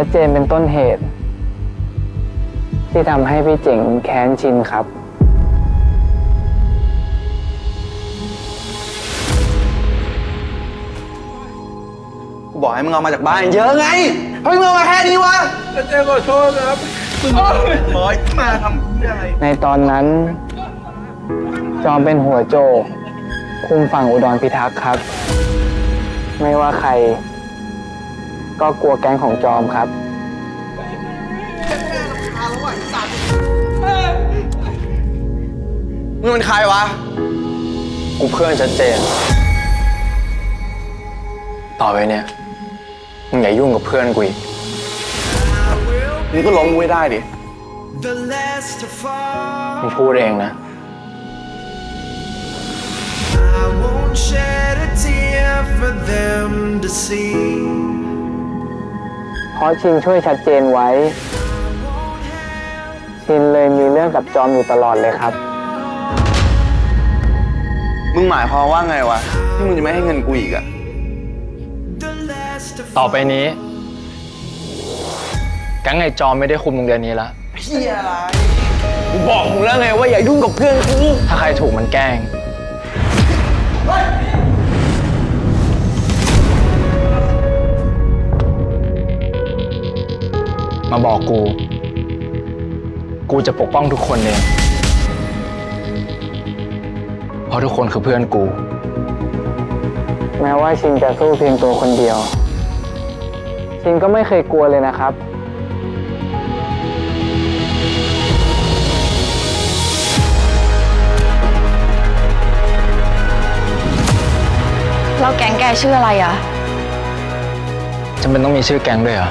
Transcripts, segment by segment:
ชัดเจนเป็นต้นเหตุ ที่ทำให้พี่เจ๋งแค้นชินครับ กูบอกให้มึงเอามาจากบ้านเยอะไงทำไมมึงเอามาแค่นี้วะเจ๊ขอโทษครับเฮ้ยมาทำเหี้ยอะไร ในตอนนั้น จอมเป็นหัวโจกคุมฝั่งอุดรพิทักษ์ครับ ไม่ว่าใคร ก็กลัวแก๊งของจอมครับ มึงเป็นใครวะ กูเพื่อนชัดเจน ต่อไปเนี่ย มึงอย่ายุ่งกับเพื่อนกูอีกมึงก็ล้มกูไม่ได้ดิ The last to fall. มึงพูดเองนะ I won't shed a tear for them to see. เพราะชินช่วยชัดเจนไว้ ชินเลยมีเรื่องกับจอมอยู่ตลอดเลยครับ มึงหมายความว่าไงวะ ที่มึงจะไม่ให้เงินกูอีกอะ The last to ต่อไปนี้แก๊งไอ้จอมไม่ได้คุมโรงเรียนนี้ละเฮียอะไรกูบอกมึงแล้วไงว่าอย่ายุ่งกับเพื่อนกูถ้าใครถูกมันแกล้ง มาบอกกู กูจะปกป้องทุกคนเอง เพราะทุกคนคือเพื่อนกู แม้ว่าชินจะสู้เพียงตัวคนเดียว ชินก็ไม่เคยกลัวเลยนะครับแล้วแก๊งแกชื่ออะไรอะจำเป็นต้องมีชื่อแก๊งด้วยเหรอ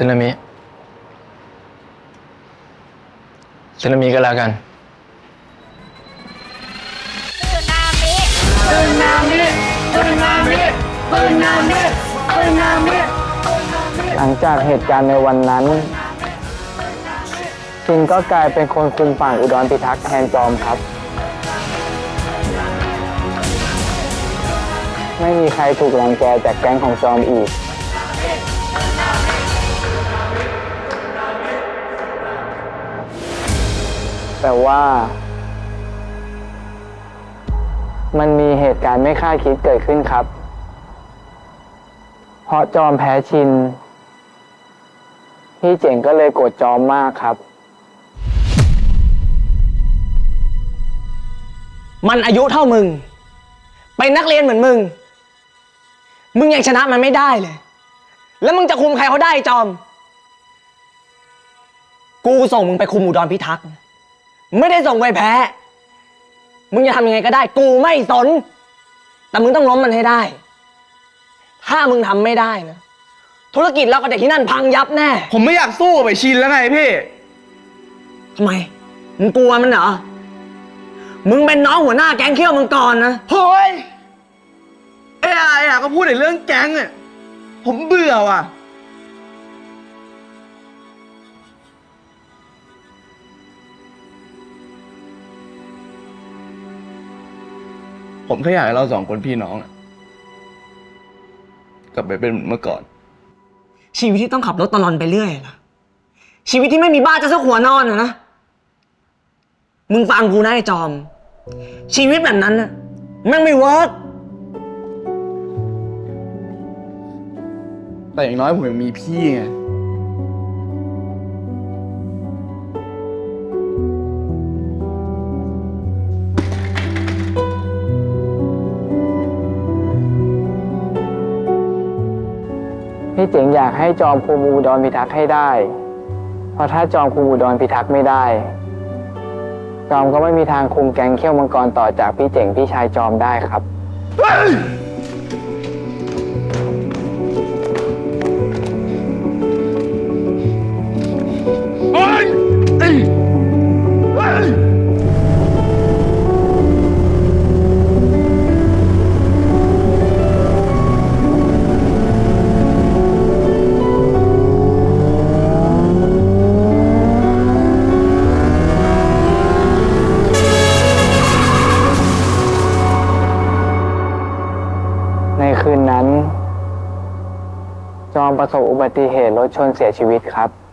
ซึนามิซึนามิก็แล้วกันหลังจากเหตุการณ์ในวันนั้นชินก็กลายเป็นคนคุมฝั่งอุดรพิทักษ์แทนจอมครับ ไม่มีใครถูกรังแกจากแก๊งของจอมอีก แต่ว่า มันมีเหตุการณ์ไม่คาดคิดเกิดขึ้นครับ เพราะจอมแพ้ชิน พี่เจ๋งก็เลยโกรธจอมมากครับ มันอายุเท่ามึง เป็นนักเรียนเหมือนมึง มึงยังชนะมันไม่ได้เลย แล้วมึงจะคุมใครเขาได้จอม กูส่งมึงไปคุมอุดรพิทักษ์นะ ไม่ได้ส่งไปแพ้ มึงจะทำยังไงก็ได้ กูไม่สน แต่มึงต้องล้มมันให้ได้ ถ้ามึงทำไม่ได้นะ ธุรกิจเรากับเด็กที่นั่นพังยับแน่ ผมไม่อยากสู้กับไอ้ชินแล้วไงพี่ทำไม มึงกลัวมันเหรอ มึงเป็นน้องหัวหน้าแก๊งเขี้ยวมังกรนะ เฮ้ยไอ้ไอ้อะก็พูดแต่เรื่องแก๊งอะผมเบื่อว่ะ ผมแค่อยากให้เราสองคนพี่น้องอะกลับไปเป็นเหมือนเมื่อก่อน ชีวิตที่ต้องขับรถตลอนไปเรื่อยนะชีวิตที่ไม่มีบ้านจะสักหัวนอนอะนะ มึงฟังกูนะไอ้จอม ชีวิตแบบนั้นน่ะแม่งไม่เวิร์กแต่อย่างน้อยผมยังมีพี่ไง พี่เจ๋งอยากให้จอมคุมอุดรพิทักษ์ให้ได้ เพราะถ้าจอมคุมอุดรพิทักษ์ไม่ได้ จอมก็ไม่มีทางคุมแก๊งเขี้ยวมังกรต่อจากพี่เจ๋งพี่ชายจอมได้ครับใน คืนนั้น จอมประสบอุบัติเหตุรถชนเสียชีวิตครับ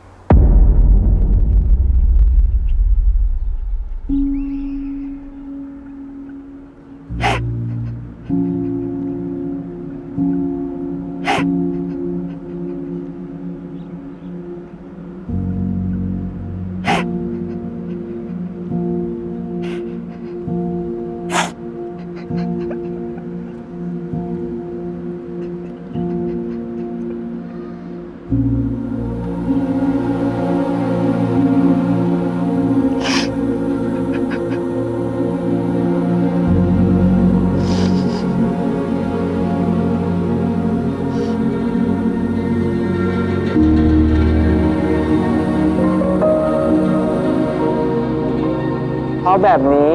ะแบบนี้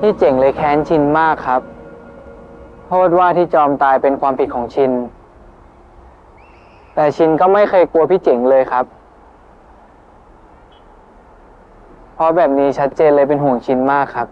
พี่เจ๋งเลยแค้นชินมากครับ โทษว่าที่จอมตายเป็นความผิดของชิน แต่ชินก็ไม่เคยกลัวพี่เจ๋งเลยครับ เพราะแบบนี้ชัดเจนเลยเป็นห่วงชินมากครับ